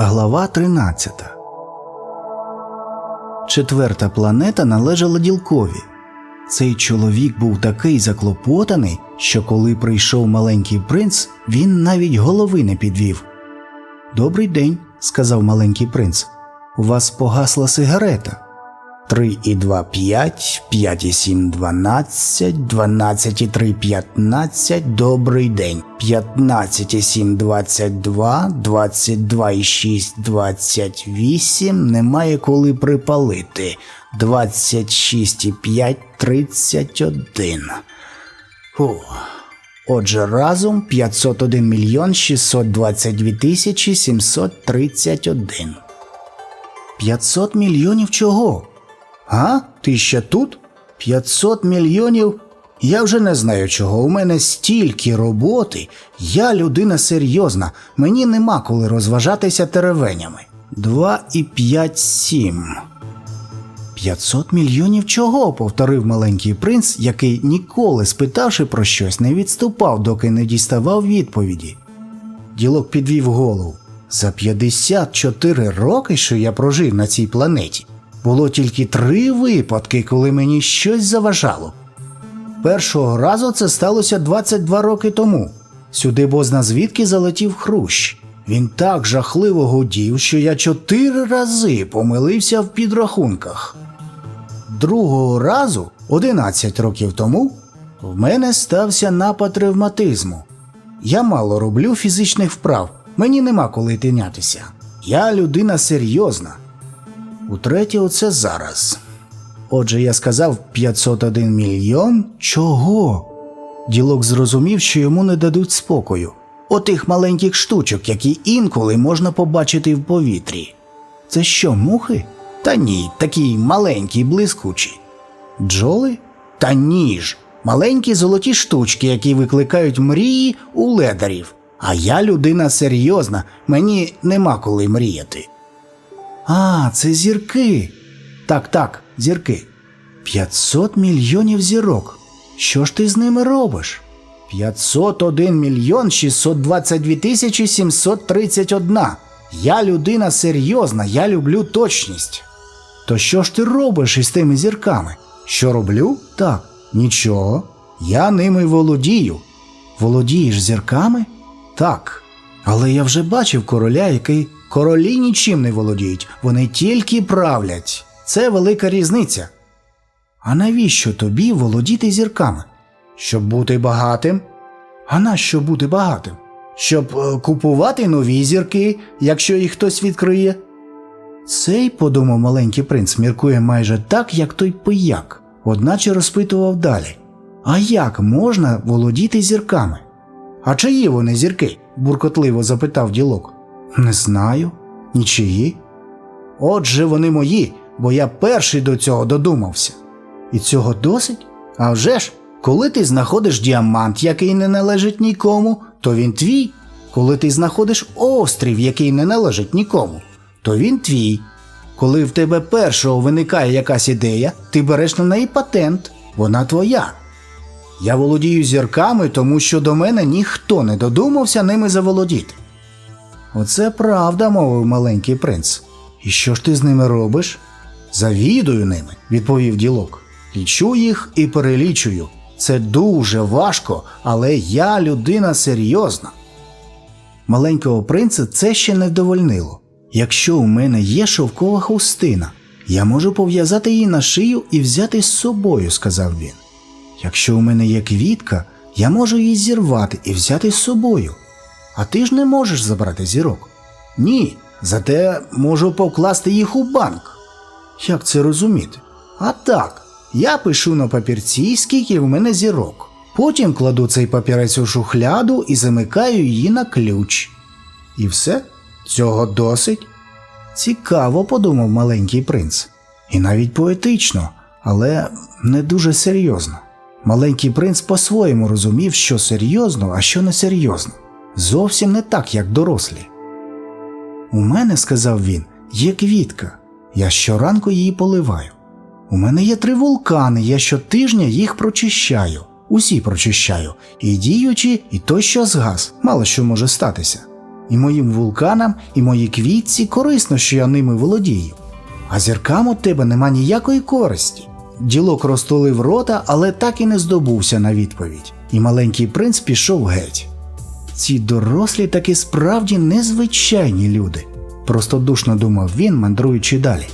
Глава 13 Четверта планета належала ділкові. Цей чоловік був такий заклопотаний, що коли прийшов маленький принц, він навіть голови не підвів. Добрий день, сказав маленький принц. У вас погасла сигарета. Три і два п'ять, п'ять і сім дванадцять, дванадцять і три п'ятнадцять, добрий день. П'ятнадцять і сім двадцять два, двадцять два і шість двадцять вісім, немає коли припалити. Двадцять шість і п'ять тридцять один. Фу. Отже, разом 501 мільйон 622 тисячі 731. 500 мільйонів чого? А? Ти ще тут? 500 мільйонів? Я вже не знаю чого. У мене стільки роботи. Я людина серйозна. Мені нема коли розважатися теревенями. 2 і 5 7. 500 мільйонів чого? повторив маленький принц, який ніколи, спитавши про щось, не відступав, доки не діставав відповіді. Ділок підвів голову. За 54 роки, що я прожив на цій планеті, було тільки три випадки, коли мені щось заважало. Першого разу це сталося 22 роки тому. Сюди бозна звідки залетів хрущ. Він так жахливо гудів, що я чотири рази помилився в підрахунках. Другого разу, 11 років тому, в мене стався напад ревматизму. Я мало роблю фізичних вправ, мені нема коли тинятися. Я людина серйозна. Утретє, оце зараз. Отже, я сказав 501 мільйон. Чого? Ділок зрозумів, що йому не дадуть спокою. Отих маленьких штучок, які інколи можна побачити в повітрі. Це що, мухи? Та ні, такі маленькі, блискучі. Бджоли? Та ні ж. Маленькі золоті штучки, які викликають мрії у ледарів. А я людина серйозна, мені нема коли мріяти. А, це зірки. Так, так, зірки. 500 мільйонів зірок. Що ж ти з ними робиш? 501 мільйон 622 тисячі 731. Я людина серйозна, я люблю точність. То що ж ти робиш із тими зірками? Що роблю? Так, нічого. Я ними володію. Володієш зірками? Так. Але я вже бачив короля, який королі нічим не володіють, вони тільки правлять. Це велика різниця. А навіщо тобі володіти зірками? Щоб бути багатим? А нащо бути багатим? Щоб е, купувати нові зірки, якщо їх хтось відкриє. Цей, подумав маленький принц, міркує майже так, як той пияк, одначе розпитував далі. А як можна володіти зірками? А чиї вони зірки? буркотливо запитав ділок. Не знаю, нічиї. Отже, вони мої, бо я перший до цього додумався. І цього досить? А вже ж, коли ти знаходиш діамант, який не належить нікому, то він твій. Коли ти знаходиш острів, який не належить нікому, то він твій. Коли в тебе першого виникає якась ідея, ти береш на неї патент, вона твоя. Я володію зірками, тому що до мене ніхто не додумався ними заволодіти. Оце правда, мовив маленький принц. І що ж ти з ними робиш? Завідую ними, відповів ділок. Лічу їх і перелічую. Це дуже важко, але я людина серйозна. Маленького принца це ще не вдовольнило. Якщо у мене є шовкова хустина, я можу пов'язати її на шию і взяти з собою, сказав він. Якщо у мене є квітка, я можу її зірвати і взяти з собою. А ти ж не можеш забрати зірок. Ні, зате можу покласти їх у банк. Як це розуміти? А так, я пишу на папірці, скільки в мене зірок. Потім кладу цей папірець у шухляду і замикаю її на ключ. І все? Цього досить? Цікаво, подумав маленький принц. І навіть поетично, але не дуже серйозно. Маленький принц по-своєму розумів, що серйозно, а що не серйозно зовсім не так, як дорослі. У мене, сказав він, є квітка, я щоранку її поливаю. У мене є три вулкани, я щотижня їх прочищаю, усі прочищаю, і діючі, і той, що згас, мало що може статися. І моїм вулканам, і моїй квітці корисно, що я ними володію. А зіркам у тебе нема ніякої користі. Ділок розтулив рота, але так і не здобувся на відповідь, і маленький принц пішов геть. Ці дорослі таки справді незвичайні люди, простодушно думав він, мандруючи далі.